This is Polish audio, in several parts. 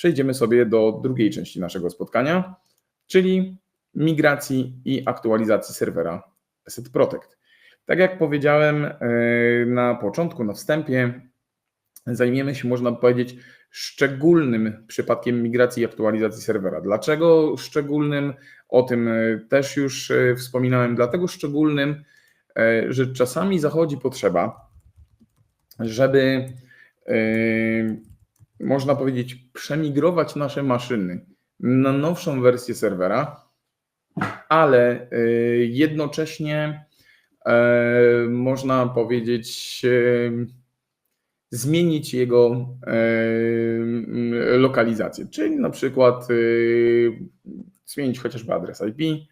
przejdziemy sobie do drugiej części naszego spotkania, czyli migracji i aktualizacji serwera Asset Protect. Tak jak powiedziałem e, na początku, na wstępie, zajmiemy się, można powiedzieć, szczególnym przypadkiem migracji i aktualizacji serwera. Dlaczego szczególnym? O tym e, też już e, wspominałem. Dlatego szczególnym, że czasami zachodzi potrzeba, żeby można powiedzieć, przemigrować nasze maszyny na nowszą wersję serwera, ale jednocześnie E, można powiedzieć, e, zmienić jego e, lokalizację, czyli na przykład zmienić chociażby adres IP,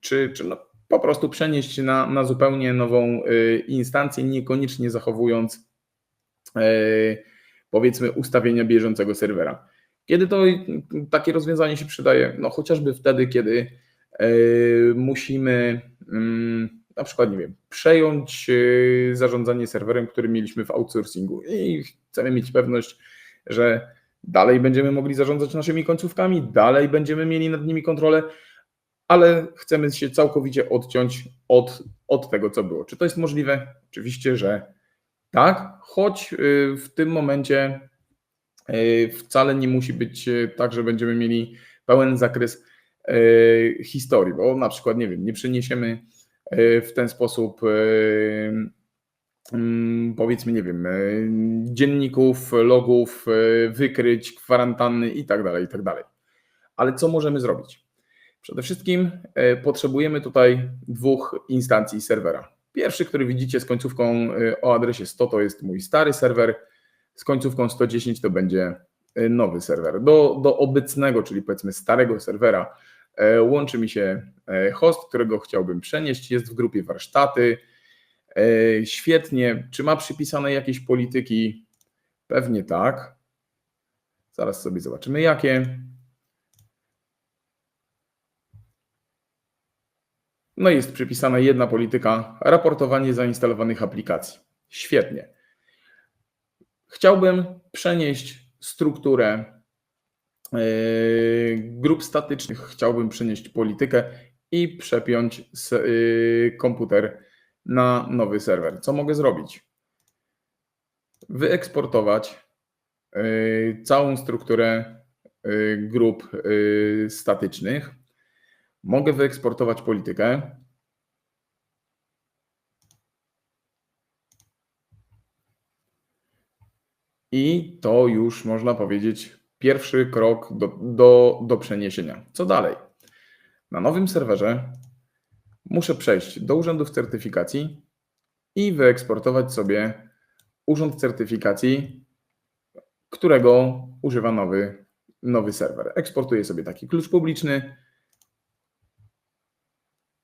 czy, czy no po prostu przenieść na, na zupełnie nową instancję, niekoniecznie zachowując powiedzmy ustawienia bieżącego serwera. Kiedy to takie rozwiązanie się przydaje? No chociażby wtedy, kiedy musimy Mm, na przykład, nie wiem, przejąć y, zarządzanie serwerem, który mieliśmy w outsourcingu i chcemy mieć pewność, że dalej będziemy mogli zarządzać naszymi końcówkami, dalej będziemy mieli nad nimi kontrolę, ale chcemy się całkowicie odciąć od, od tego, co było. Czy to jest możliwe? Oczywiście, że tak, choć y, w tym momencie y, wcale nie musi być tak, że będziemy mieli pełen zakres historii, bo na przykład, nie wiem, nie przeniesiemy w ten sposób mm, powiedzmy, nie wiem, dzienników, logów, wykryć, kwarantanny i tak dalej, i tak dalej. Ale co możemy zrobić? Przede wszystkim potrzebujemy tutaj dwóch instancji serwera. Pierwszy, który widzicie z końcówką o adresie 100, to jest mój stary serwer, z końcówką 110 to będzie nowy serwer. Do, do obecnego, czyli powiedzmy starego serwera, E, łączy mi się host, którego chciałbym przenieść, jest w grupie warsztaty. Świetnie. Czy ma przypisane jakieś polityki? Pewnie tak. Zaraz sobie zobaczymy jakie. No jest przypisana jedna polityka, raportowanie zainstalowanych aplikacji. Świetnie. Chciałbym przenieść strukturę Yy, grup statycznych chciałbym przenieść politykę i przepiąć yy, komputer na nowy serwer. Co mogę zrobić? Wyeksportować yy, całą strukturę grup statycznych. Mogę wyeksportować politykę. I to już można powiedzieć pierwszy krok do, do, do przeniesienia. Co dalej? Na nowym serwerze muszę przejść do urzędów certyfikacji i wyeksportować sobie urząd certyfikacji, którego używa nowy, nowy serwer. Eksportuję sobie taki klucz publiczny,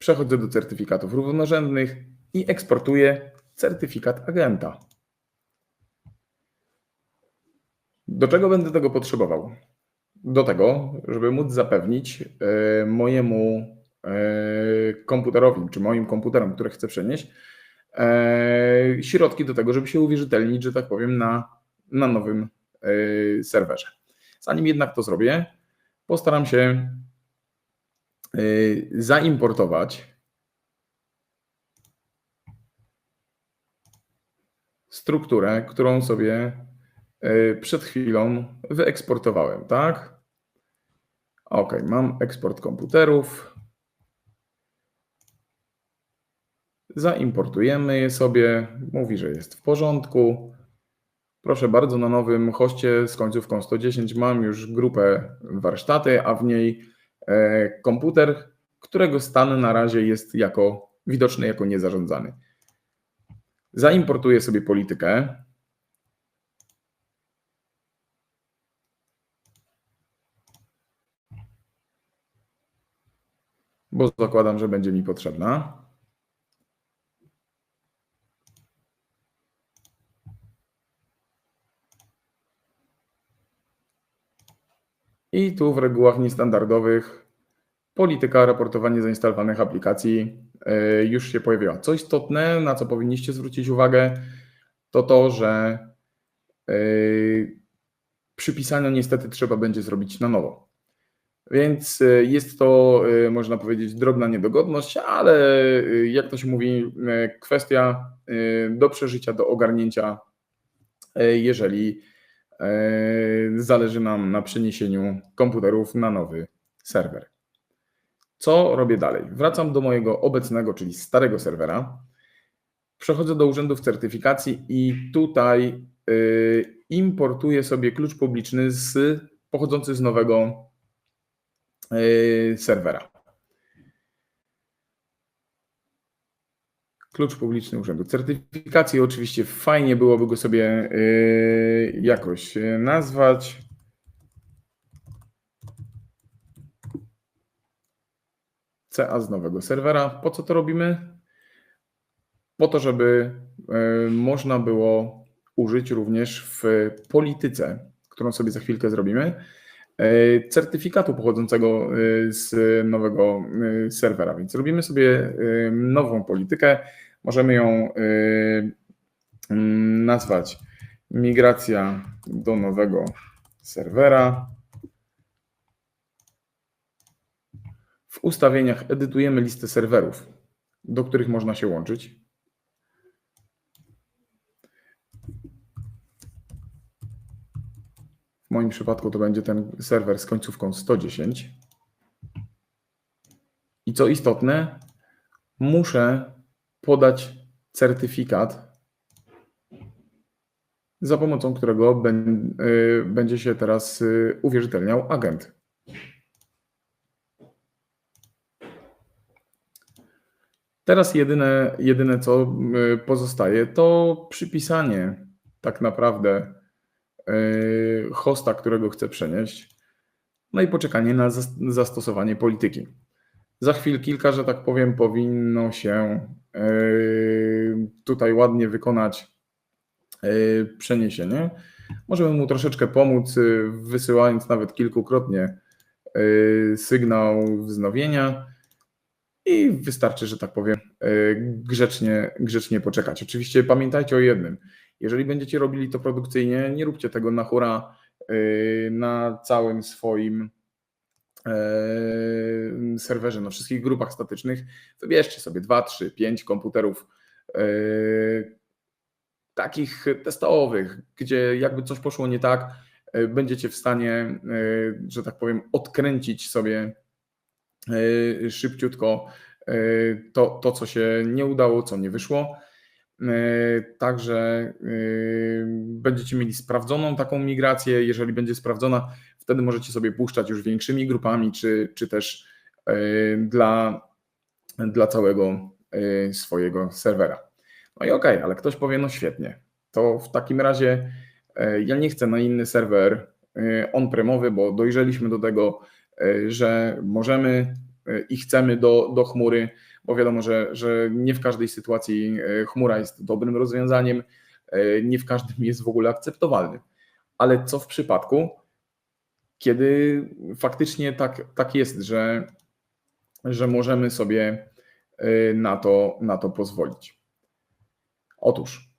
przechodzę do certyfikatów równorzędnych i eksportuję certyfikat agenta. Do czego będę tego potrzebował? Do tego, żeby móc zapewnić e, mojemu e, komputerowi, czy moim komputerom, które chcę przenieść, e, środki do tego, żeby się uwierzytelnić, że tak powiem, na, na nowym serwerze. Zanim jednak to zrobię, postaram się zaimportować strukturę, którą sobie E, przed chwilą wyeksportowałem, tak? Ok, mam eksport komputerów. Zaimportujemy je sobie. Mówi, że jest w porządku. Proszę bardzo, na nowym hoście z końcówką 110 mam już grupę warsztaty, a w niej komputer, którego stan na razie jest jako widoczny jako niezarządzany. Zaimportuję sobie politykę. bo zakładam, że będzie mi potrzebna. I tu w regułach niestandardowych polityka raportowania zainstalowanych aplikacji e, już się pojawiła. Co istotne, na co powinniście zwrócić uwagę, to to, że e, przypisania niestety trzeba będzie zrobić na nowo. Więc y, jest to, można powiedzieć, drobna niedogodność, ale jak to się mówi, kwestia do przeżycia, do ogarnięcia, jeżeli zależy nam na przeniesieniu komputerów na nowy serwer. Co robię dalej? Wracam do mojego obecnego, czyli starego serwera. Przechodzę do urzędów certyfikacji i tutaj y, importuję sobie klucz publiczny z, pochodzący z nowego y, serwera. Klucz publiczny urzędu certyfikacji. Oczywiście fajnie byłoby go sobie y, jakoś y, nazwać. CA z nowego serwera. Po co to robimy? Po to, żeby y, można było użyć również w polityce, którą sobie za chwilkę zrobimy, certyfikatu pochodzącego y, z nowego y, serwera. Więc robimy sobie nową politykę. Możemy ją nazwać migracja do nowego serwera. W ustawieniach edytujemy listę serwerów, do których można się łączyć. Moim przypadku to będzie ten serwer z końcówką 110. I co istotne, muszę podać certyfikat, za pomocą którego y, będzie się teraz y, uwierzytelniał agent. Teraz jedyne, jedyne co y, pozostaje, to przypisanie tak naprawdę hosta, którego chcę przenieść, no i poczekanie na zas- zastosowanie polityki. Za chwil kilka, że tak powiem, powinno się y, tutaj ładnie wykonać y, przeniesienie. Możemy mu troszeczkę pomóc, wysyłając nawet kilkukrotnie sygnał wznowienia i wystarczy, że tak powiem, y, grzecznie, grzecznie poczekać. Oczywiście pamiętajcie o jednym. Jeżeli będziecie robili to produkcyjnie, nie róbcie tego na hura y, na całym swoim e, serwerze, na wszystkich grupach statycznych. Wybierzcie sobie 2, 3, 5 komputerów e, takich testowych, gdzie jakby coś poszło nie tak, e, będziecie w stanie, e, że tak powiem, odkręcić sobie e, szybciutko e, to, to, co się nie udało, co nie wyszło. E, Także będziecie mieli sprawdzoną taką migrację. Jeżeli będzie sprawdzona, wtedy możecie sobie puszczać już większymi grupami, czy, czy też dla, dla całego swojego serwera. No i okej, ale ktoś powie, no świetnie, to w takim razie ja nie chcę na inny serwer on-premowy, bo dojrzeliśmy do tego, że możemy e, i chcemy do, do chmury, bo wiadomo, że, że nie w każdej sytuacji e, chmura jest dobrym rozwiązaniem, e, nie w każdym jest w ogóle akceptowalnym. Ale co w przypadku, kiedy faktycznie tak, tak jest, że, że możemy sobie e, na to, na to pozwolić? Otóż,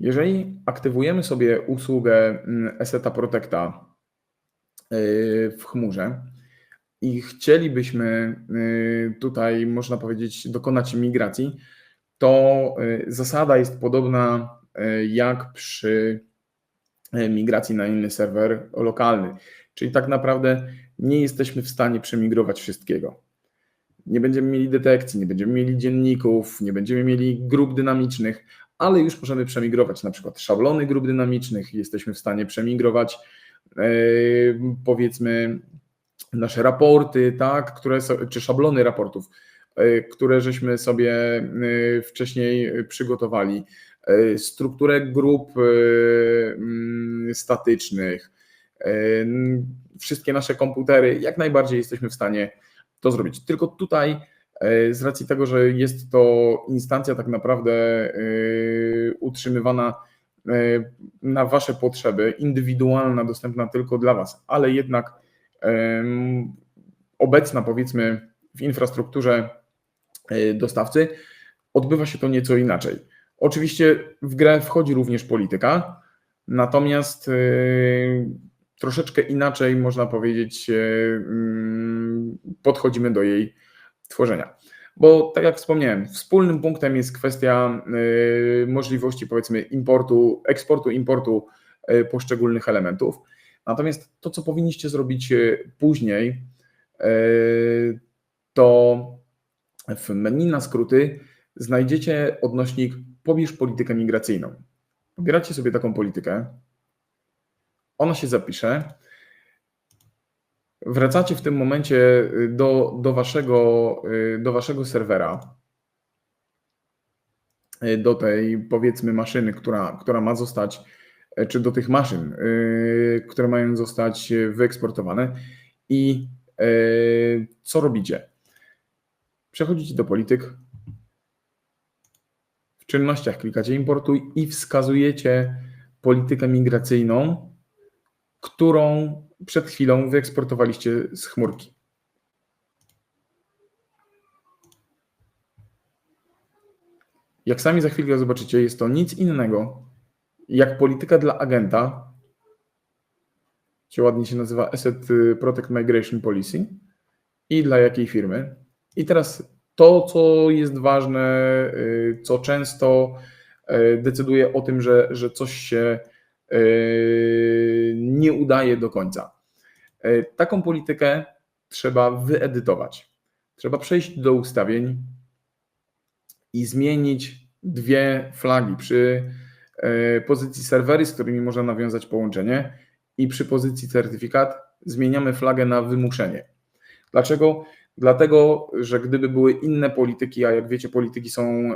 jeżeli aktywujemy sobie usługę mm, Aseta Protecta w chmurze i chcielibyśmy y, tutaj, można powiedzieć, dokonać migracji, to y, zasada jest podobna y, jak przy y, migracji na inny serwer lokalny. Czyli tak naprawdę nie jesteśmy w stanie przemigrować wszystkiego. Nie będziemy mieli detekcji, nie będziemy mieli dzienników, nie będziemy mieli grup dynamicznych, ale już możemy przemigrować na przykład szablony grup dynamicznych, jesteśmy w stanie przemigrować powiedzmy nasze raporty, tak, które są, czy szablony raportów, e, które żeśmy sobie e, wcześniej przygotowali, e, strukturę grup mm, statycznych, wszystkie nasze komputery, jak najbardziej jesteśmy w stanie to zrobić. Tylko tutaj z racji tego, że jest to instancja tak naprawdę utrzymywana na Wasze potrzeby, indywidualna, dostępna tylko dla Was, ale jednak em, obecna powiedzmy w infrastrukturze e, dostawcy, odbywa się to nieco inaczej. Oczywiście w grę wchodzi również polityka, Natomiast troszeczkę inaczej, można powiedzieć, mm, podchodzimy do jej tworzenia. Bo tak jak wspomniałem, wspólnym punktem jest kwestia yy, możliwości powiedzmy importu, eksportu, importu poszczególnych elementów. Natomiast to, co powinniście zrobić później, to w menu na skróty znajdziecie odnośnik pobierz politykę migracyjną. Pobieracie sobie taką politykę, ona się zapisze. Wracacie w tym momencie do, do, waszego, do waszego serwera, do tej powiedzmy maszyny, która, która ma zostać, czy do tych maszyn, które mają zostać wyeksportowane. I co robicie? Przechodzicie do polityk, w czynnościach klikacie importuj i wskazujecie politykę migracyjną, którą przed chwilą wyeksportowaliście z chmurki. Jak sami za chwilę zobaczycie, jest to nic innego jak polityka dla agenta, czy ładnie się nazywa Asset Protect Migration Policy i dla jakiej firmy. I teraz to, co jest ważne, y, co często y, decyduje o tym, że, że coś się nie udaje do końca. Taką politykę trzeba wyedytować. Trzeba przejść do ustawień i zmienić dwie flagi przy pozycji serwery, z którymi można nawiązać połączenie i przy pozycji certyfikat zmieniamy flagę na wymuszenie. Dlaczego? Dlatego, że gdyby były inne polityki, a jak wiecie, polityki są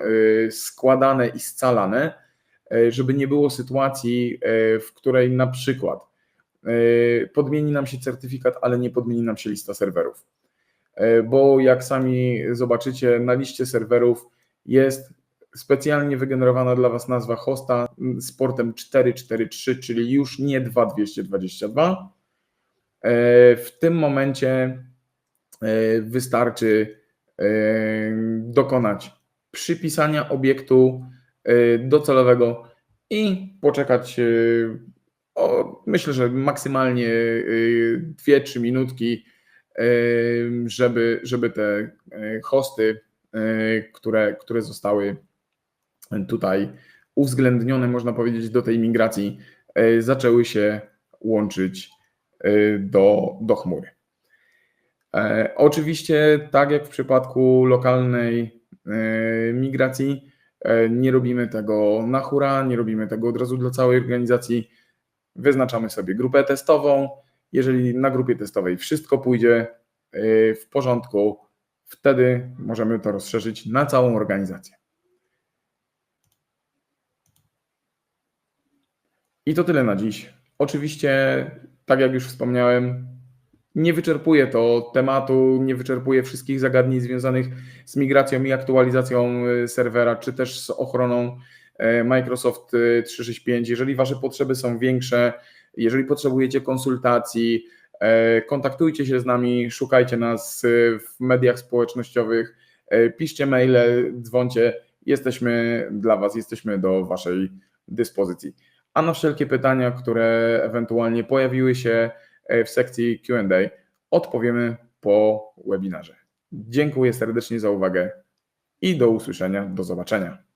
składane i scalane, żeby nie było sytuacji, y, w której na przykład podmieni nam się certyfikat, ale nie podmieni nam się lista serwerów. Bo jak sami zobaczycie, na liście serwerów jest specjalnie wygenerowana dla Was nazwa hosta z portem 443, czyli już nie 2222. W tym momencie E, wystarczy e, dokonać przypisania obiektu e, docelowego i poczekać o, myślę, że maksymalnie 2-3 minutki, żeby, żeby te hosty, które, które zostały tutaj uwzględnione, można powiedzieć, do tej migracji, zaczęły się łączyć do, do chmury. E, oczywiście, tak jak w przypadku lokalnej migracji, nie robimy tego na hura, nie robimy tego od razu dla całej organizacji. Wyznaczamy sobie grupę testową. Jeżeli na grupie testowej wszystko pójdzie w porządku, wtedy możemy to rozszerzyć na całą organizację. I to tyle na dziś. Oczywiście, tak jak już wspomniałem, nie wyczerpuje to tematu, nie wyczerpuje wszystkich zagadnień związanych z migracją i aktualizacją y, serwera, czy też z ochroną y, Microsoft 365. Y, jeżeli Wasze potrzeby są większe, jeżeli potrzebujecie konsultacji, kontaktujcie się z nami, szukajcie nas w mediach społecznościowych, piszcie maile, dzwoncie. Jesteśmy dla Was, jesteśmy do Waszej dyspozycji. A na wszelkie pytania, które ewentualnie pojawiły się, E, w sekcji QA odpowiemy po webinarze. Dziękuję serdecznie za uwagę i do usłyszenia, do zobaczenia.